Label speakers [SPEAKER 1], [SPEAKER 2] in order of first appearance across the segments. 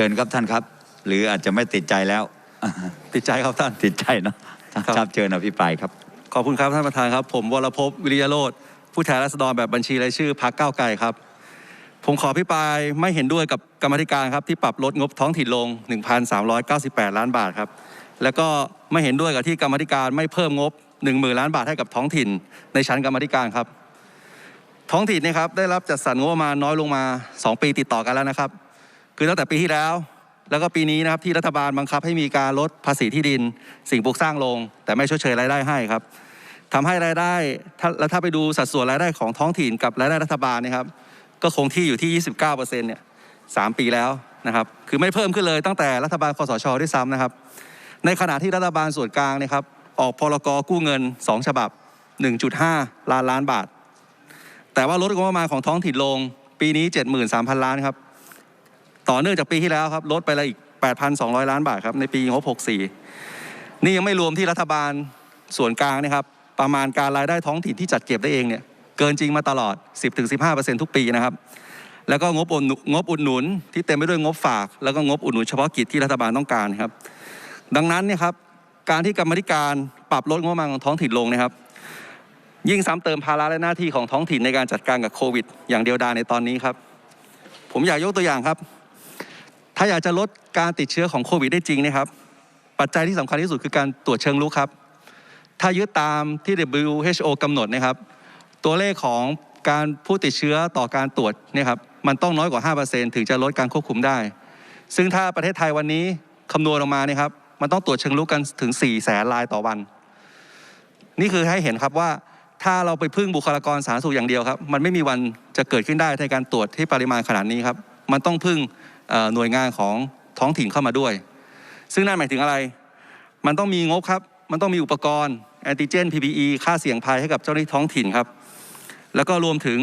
[SPEAKER 1] ชิญครับท่านครับ หรืออาจจะไม่ติดใจแล้ว
[SPEAKER 2] ติดใจครับท่าน
[SPEAKER 1] ติดใจเนาะ
[SPEAKER 2] ครับ
[SPEAKER 1] ครับเชิญอภิปรายครับ
[SPEAKER 2] ขอบคุณครับท่านประธานครับ ผมวรภพวิริยโรธผู้แทนราษฎรแบบบัญชีรายชื่อพรรคก้าวไกลครับ ผมขอพิปรายไม่เห็นด้วยกับกรรมาธิการครับที่ปรับลดงบท้องถิ่นลง 1,398 ล้านบาทครับ แล้วก็ไม่เห็นด้วยกับที่กรรมาธิการไม่เพิ่มงบ 10,000 ล้านบาทให้กับท้องถิ่น ในชั้นกรรมาธิการครับ ท้องถิ่นเนยครับได้รับจัดสรรงบประมาณน้อยลงมา 2 ปีติดต่อกันแล้วนะครับ คือตั้งแต่ปีที่แล้ว แล้วก็ปีนี้นะครับที่รัฐบาลบังคับให้มีการลดภาษีที่ดิน สิ่งปลูกสร้างลง แต่ไม่ชดเชยรายได้ให้ครับทำให้รายได้ถ้าแล้วถ้าไปดูสัดส่วนรายได้ของท้องถิ่นกับรายได้รัฐบาลเนะครับ ก็คงที่อยู่ที่ 29%เนี่ยสามปีแล้วนะครับ คือไม่เพิ่มขึ้นเลยตั้งแต่รัฐบาลคอสชด้วยซ้ำนะครับ ในขณะที่รัฐบาลส่วนกลางเนะครับ ออกพรกกู้เงิน 2 ฉบับ 1.5 ล้านล้านบาท แต่ว่าลดงบประมาณของท้องถิ่นลง ปีนี้ 73,000 ล้านครับ ต่อเนื่องจากปีที่แล้วครับลดไปละอีก 8,200 ล้านบาทครับในปีงบ64 นี่ยังไม่รวมที่รัฐบาลส่วนกลางนะครับประมาณการรายได้ท้องถิ่นที่จัดเก็บได้เองเนี่ยเกินจริงมาตลอด 10-15%ทุกปีนะครับแล้วก็งบอุดหนุนงบอุดหนุนที่เต็มไปด้วยงบฝาก แล้วก็งบอุดหนุนเฉพาะกิจที่รัฐบาลต้องการครับ ดังนั้นเนี่ยครับการที่กรรมธิการปรับลดงบประมาณของท้องถิ่นลงนะครับ ยิ่งซ้ำเติมภาระและหน้าที่ของท้องถิ่นในการจัดการกับโควิด อย่างเดียวดายในตอนนี้ครับ ผมอยากยกตัวอย่างครับ ถ้าอยากจะลดการติดเชื้อของโควิดได้จริงนะครับ ปัจจัยที่สำคัญที่สุดคือการตรวจเชิงลุกครับ ถ้ายึดตามที่ WHO กำหนดนะครับ ตัวเลขของการผู้ติดเชื้อต่อการตรวจเนี่ยครับมันต้องน้อยกว่า 5%ถึงจะลดการควบคุมได้ ซึ่งถ้าประเทศไทยวันนี้คำนวณออกมาเนี่ยครับมันต้องตรวจเชิงลุกกันถึง 4 แสนรายต่อวัน นี่คือให้เห็นครับว่าถ้าเราไปพึ่งบุคลากรสาธารณสุขอย่างเดียวครับ มันไม่มีวันจะเกิดขึ้นได้ในการตรวจที่ปริมาณขนาดนี้ครับ มันต้องพึ่งหน่วยงานของท้องถิ่นเข้ามาด้วย ซึ่งนั่นหมายถึงอะไร มันต้องมีงบครับ มันต้องมีอุปกรณ์แอนติเจน PPE ค่าเสี่ยงภัยให้กับเจ้าหน้าที่ท้องถิ่นครับ แล้วก็รวมถึง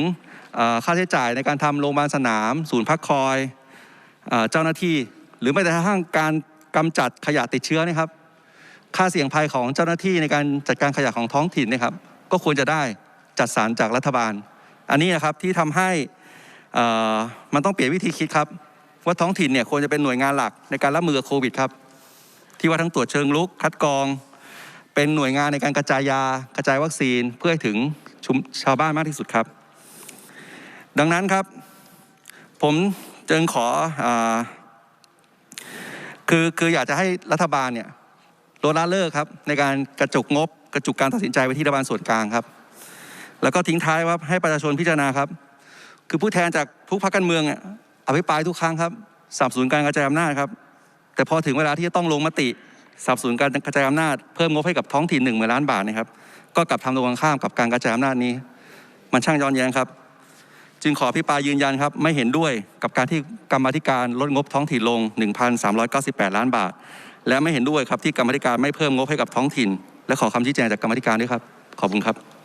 [SPEAKER 2] ค่าใช้จ่ายในการทำโรงพยาบาลสนาม ศูนย์พักคอยเจ้าหน้าที่ หรือแม้แต่กระทั่งการกำจัดขยะติดเชื้อนะครับ ค่าเสี่ยงภัยของเจ้าหน้าที่ในการจัดการขยะของท้องถิ่นนะครับ ก็ควรจะได้จัดสรรจากรัฐบาล อันนี้นะครับที่ทำให้ มันต้องเปลี่ยนวิธีคิดครับว่าท้องถิ่นเนี่ยควรจะเป็นหน่วยงานหลักในการรับมือกับโควิดครับ ที่ว่าทั้งตรวจเชิงลุกคัดกรอง เป็นหน่วยงานในการกระจายยา กระจายวัคซีนเพื่อให้ถึงชชาวบ้านมากที่สุดครับ ดังนั้นครับ ผมจึงขออคือคืออยากจะให้รัฐบาลเนี่ยลดละเลิกครับในการกระจุกงบ กระจุกการตัดสินใจไปที่รัฐบาลส่วนกลางครับ แล้วก็ทิ้งท้ายว่าให้ประชาชนพิจารณาครับ คือผู้แทนจากทุกพรรคการเมืองอภิปรายทุกครั้งครับสับสนการกระจายอำนาจครับ แต่พอถึงเวลาที่จะต้องลงมติสับสนการกระจายอำนาจเพิ่มงบให้กับท้องถิ่นหนึ่งหมื่นล้านบาทนะครับ ก็กลับทำตรงกันข้ามกับการกระจายอำนาจนี้ มันช่างย้อนแย้งครับ จึงขอพิปายยืนยันครับ ไม่เห็นด้วยกับการที่กรรมธิการลดงบท้องถิ่นลง 1,398 ล้านบาท และไม่เห็นด้วยครับที่กรรมธิการไม่เพิ่มงบให้กับท้องถิ่น และขอคำชี้แจงจากกรรมธิการด้วยครับ ขอบคุณครับ